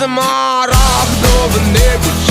смарагдове небо